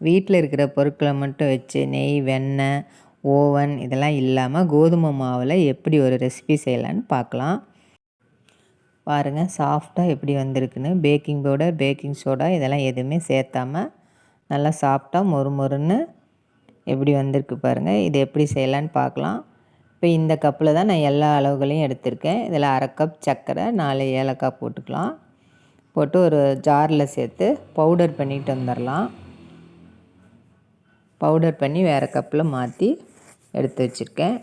வீட்டில் இருக்கிற பொருட்களை மட்டும் வச்சு நெய் வெண்ணெய் ஓவன் இதெல்லாம் இல்லாமல் கோதுமை மாவில் எப்படி ஒரு ரெசிபி செய்யலான்னு பார்க்கலாம். பாருங்கள் சாஃப்டாக எப்படி வந்திருக்குன்னு. பேக்கிங் பவுடர் பேக்கிங் சோடா இதெல்லாம் எதுவுமே சேர்த்தாமல் நல்லா சாஃப்டாக மொறு மொறுன்னு எப்படி வந்திருக்கு பாருங்கள் இது எப்படி செய்யலான்னு பார்க்கலாம். இப்போ இந்த கப்பில் தான் நான் எல்லா அளவுகளையும் எடுத்திருக்கேன். இதில் அரை கப் சர்க்கரை நாலு ஏலக்காய் போட்டுக்கலாம். போட்டு ஒரு ஜாரில் சேர்த்து பவுடர் பண்ணிட்டு வந்துடலாம் பவுடர் பண்ணி வேறு கப்பில் மாற்றி எடுத்து வச்சுருக்கேன்.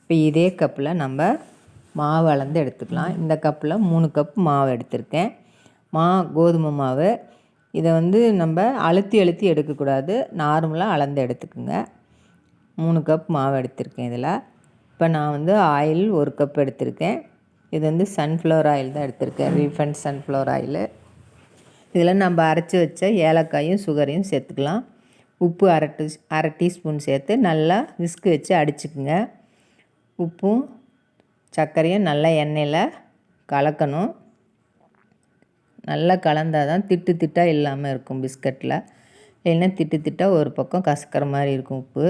இப்போ இதே கப்பில் நம்ம மாவு அளந்து எடுத்துக்கலாம். இந்த கப்பில் மூணு கப் மாவு எடுத்திருக்கேன். மா கோதுமை மாவு. இதை வந்து நம்ம அழுத்தி அழுத்தி எடுக்கக்கூடாது. நார்மலாக அளந்து எடுத்துக்கோங்க. மூணு கப் மாவு எடுத்திருக்கேன் இதில். இப்போ நான் வந்து ஆயில் ஒரு கப் எடுத்திருக்கேன். இது வந்து சன்ஃப்ளவர் ஆயில் தான் எடுத்திருக்கேன். ரீஃபண்ட் சன்ஃப்ளவர் ஆயில் இதில் நம்ம அரைச்சி வச்ச ஏலக்காயும் சுகரையும் சேர்த்துக்கலாம். உப்பு அரை டீ அரை டீஸ்பூன் சேர்த்து நல்லா விஸ்கு வச்சு அடிச்சுக்குங்க. உப்பும் சர்க்கரையும் நல்லா எண்ணெயில் கலக்கணும். நல்லா கலந்தால் தான் திட்டு திட்டாக இல்லாமல் இருக்கும் பிஸ்கட்டில் இல்லைன்னா திட்டு திட்டாக ஒரு பக்கம் கசக்கிற மாதிரி இருக்கும் உப்பு.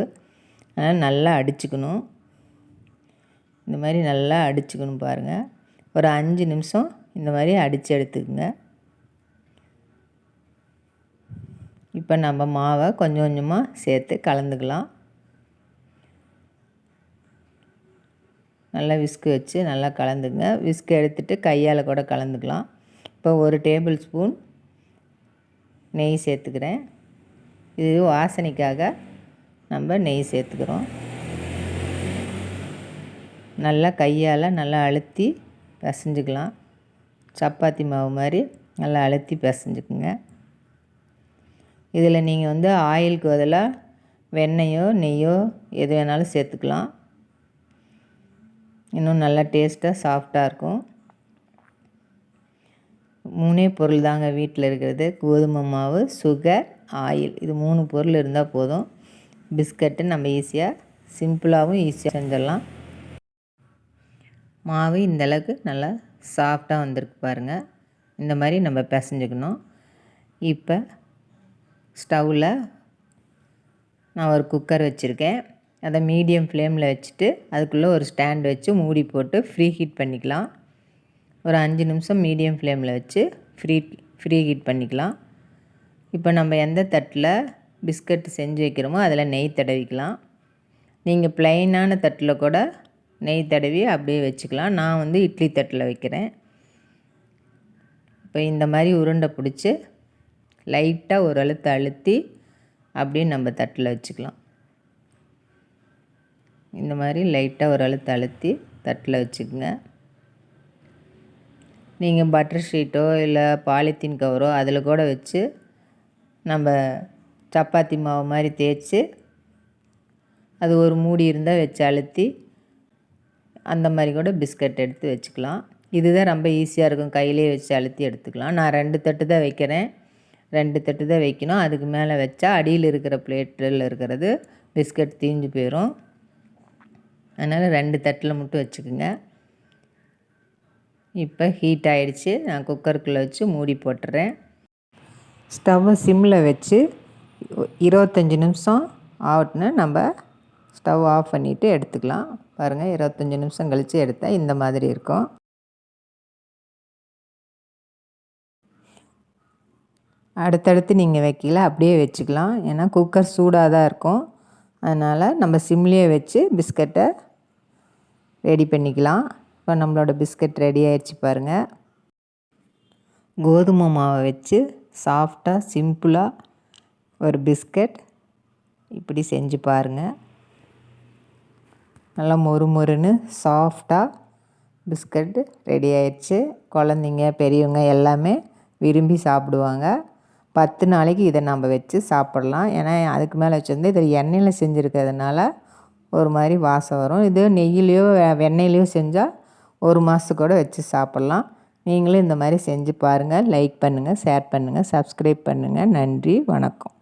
அதனால் நல்லா அடிச்சுக்கணும். இந்த மாதிரி நல்லா அடிச்சுக்கணும் பாருங்கள் ஒரு அஞ்சு நிமிஷம் இந்த மாதிரி அடித்து எடுத்துக்கோங்க. இப்போ நம்ம மாவை கொஞ்சம் கொஞ்சமாக சேர்த்து கலந்துக்கலாம். நல்லா விஸ்கு வச்சு நல்லா கலந்துங்க. விஸ்கு எடுத்துகிட்டு கையால் கூட கலந்துக்கலாம். இப்போ ஒரு டேபிள் ஸ்பூன் நெய் சேர்த்துக்கிறேன். இது வாசனைக்காக நம்ம நெய் சேர்த்துக்கிறோம். நல்லா கையால் நல்லா அழுத்தி பிசைஞ்சுக்கலாம். சப்பாத்தி மாவு மாதிரி நல்லா அழுத்தி பிசைஞ்சுக்குங்க. இதில் நீங்கள் வந்து ஆயிலுக்கு பதிலாக வெண்ணெயோ நெய்யோ எது வேணாலும் சேர்த்துக்கலாம். இன்னும் நல்லா டேஸ்ட்டாக சாஃப்டாக இருக்கும். மூணே பொருள் தாங்க வீட்டில் இருக்கிறது. கோதுமை மாவு சுகர் ஆயில். இது மூணு பொருள் இருந்தால் போதும். பிஸ்கட்டு நம்ம ஈஸியாக சிம்பிளாகவும் ஈஸியாக செஞ்சிடலாம். மாவு இந்தளவுக்கு நல்லா சாஃப்டாக வந்திருக்கு பாருங்கள் இந்த மாதிரி நம்ம பிசைஞ்சுக்கணும். இப்போ ஸ்டவ்வில் நான் ஒரு குக்கர் வச்சுருக்கேன். அதை மீடியம் ஃப்ளேமில் வச்சுட்டு அதுக்குள்ளே ஒரு ஸ்டாண்ட் வச்சு மூடி போட்டு ஃப்ரீ ஹீட் பண்ணிக்கலாம். ஒரு அஞ்சு நிமிஷம் மீடியம் ஃப்ளேமில் வச்சு ஃப்ரீ ஃப்ரீ ஹீட் பண்ணிக்கலாம். இப்போ நம்ம எந்த தட்டில் பிஸ்கட் செஞ்சு வைக்கிறோமோ அதில் நெய் தடவிக்கலாம். நீங்கள் ப்ளைனான தட்டில் கூட நெய் தடவி அப்படியே வச்சுக்கலாம். நான் வந்து இட்லி தட்டில் வைக்கிறேன். இப்போ இந்த மாதிரி உருண்டை பிடிச்சி லைட்டாக ஒரு அழுத்த அழுத்தி அப்படியே நம்ம தட்டில் வச்சுக்கலாம். இந்த மாதிரி லைட்டாக ஒரு அழுத்த அழுத்தி தட்டில் வச்சுக்கோங்க. நீங்கள் பட்டர் ஷீட்டோ இல்லை பாலித்தீன் கவரோ அதில் கூட வச்சு நம்ம சப்பாத்தி மாவு மாதிரி தேய்ச்சி அது ஒரு மூடி இருந்தால் வச்சு அழுத்தி அந்த மாதிரி கூட பிஸ்கட் எடுத்து வச்சுக்கலாம். இதுதான் ரொம்ப ஈஸியாக இருக்கும். கையிலே வச்சு அழுத்தி எடுத்துக்கலாம். நான் ரெண்டு தட்டு தான் வைக்கிறேன். ரெண்டு தட்டு தான் வைக்கணும். அதுக்கு மேலே வச்சா அடியில் இருக்கிற பிளேட்டில் இருக்கிறது பிஸ்கட் தீஞ்சு போயிடும் அதனால் ரெண்டு தட்டில் மட்டும் வச்சுக்கோங்க. இப்போ ஹீட் ஆகிடுச்சு நான் குக்கருக்குள்ளே வச்சு மூடி போட்டுறேன். ஸ்டவ்வை சிம்மில் வச்சு இருபத்தஞ்சி நிமிஷம் ஆகட்டுன்னு நம்ம ஸ்டவ் ஆஃப் பண்ணிவிட்டு எடுத்துக்கலாம். பாருங்கள் இருபத்தஞ்சி நிமிஷம் கழித்து எடுத்தால் இந்த மாதிரி இருக்கும். அடுத்தடுத்து நீங்கள் வைக்கல அப்படியே வச்சுக்கலாம். ஏன்னா குக்கர் சூடாக தான் இருக்கும். அதனால் நம்ம சிம்லேயே வச்சு பிஸ்கட்டை ரெடி பண்ணிக்கலாம். இப்போ நம்மளோட பிஸ்கட் ரெடி ஆயிடுச்சு பாருங்கள் கோதுமை மாவை வச்சு சாஃப்டாக சிம்பிளாக ஒரு பிஸ்கட் இப்படி செஞ்சு பாருங்கள் நல்லா மொறு மொறுன்னு சாஃப்டாக பிஸ்கட் ரெடி ஆயிடுச்சு குழந்தைங்க பெரியவங்க எல்லாமே விரும்பி சாப்பிடுவாங்க. பத்து நாளைக்கு இதை நம்ம வச்சு சாப்பிட்லாம். ஏன்னா அதுக்கு மேலே வச்சுருந்து இதில் எண்ணெயில் செஞ்சுருக்கிறதுனால ஒரு மாதிரி வாசம் வரும். இது நெய்யிலையோ வெண்ணெயிலையோ செஞ்சால் ஒரு மாதம் கூட வச்சு சாப்பிட்லாம். நீங்களும் இந்த மாதிரி செஞ்சு பாருங்கள் லைக் பண்ணுங்கள் ஷேர் பண்ணுங்கள் சப்ஸ்கிரைப் பண்ணுங்கள் நன்றி வணக்கம்.